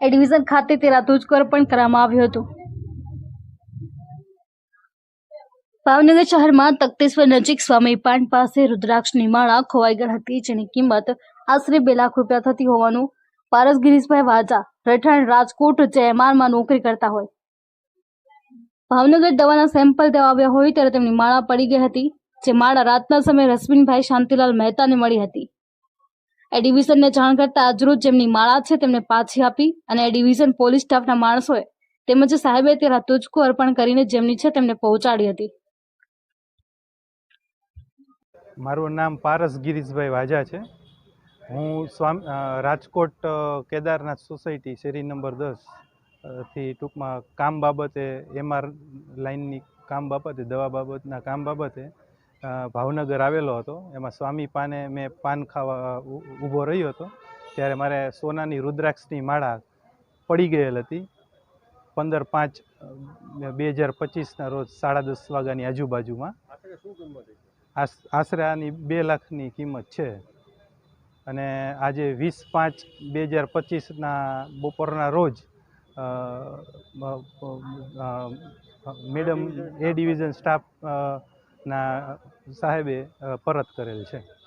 એ ખાતે તેના તુજકો અર્પણ કરવામાં આવ્યું હતું. ભાવનગર શહેરમાં તખતેશ્વર નજીક સ્વામી પાન પાસે રુદ્રાક્ષની માળા ખોવાઈ ગઈ હતી, જેની કિંમત આશરે બે લાખ રૂપિયા થતી હોવાનું પારસ ગિરીશભાઈ વાજા, રહેઠાણ રાજકોટ જે નોકરી કરતા હોય. ભાવનગર દવાના સેમ્પલ દેવા આવ્યા હોય ત્યારે તેમની માળા પડી ગઈ હતી, જે માળા રાતના સમયે રશ્મિનભાઈ શાંતિલાલ મહેતાને મળી હતી. એ ડિવિઝનને જાણ કરતા આજરોજ જેમની માળા છે તેમને પાછી આપી અને એ ડિવિઝન પોલીસ સ્ટાફના માણસોએ તેમજ સાહેબે તેના તુજકો અર્પણ કરીને જેમની છે તેમને પહોંચાડી હતી. મારું નામ પારસ ગિરીશભાઈ વાજા છે. હું સ્વામી રાજકોટ કેદારનાથ સોસાયટી શેરી નંબર દસથી ટૂંકમાં કામ બાબતે, એમઆર લાઇનની કામ બાબતે, દવા બાબતના કામ બાબતે ભાવનગર આવેલો હતો. એમાં સ્વામી પાને મેં પાન ખાવા ઊભો રહ્યો હતો. ત્યારે મારે સોનાની રુદ્રાક્ષની માળા પડી ગયેલ હતી. પંદર પાંચ બે હજાર પચીસના રોજ સાડા દસ વાગ્યાની આજુબાજુમાં. આશરે આની બે લાખની કિંમત છે. અને આજે વીસ પાંચ બે હજાર પચીસના બપોરના રોજ મેડમ એ ડિવિઝન સ્ટાફ ના સાહેબે પરત કરેલ છે.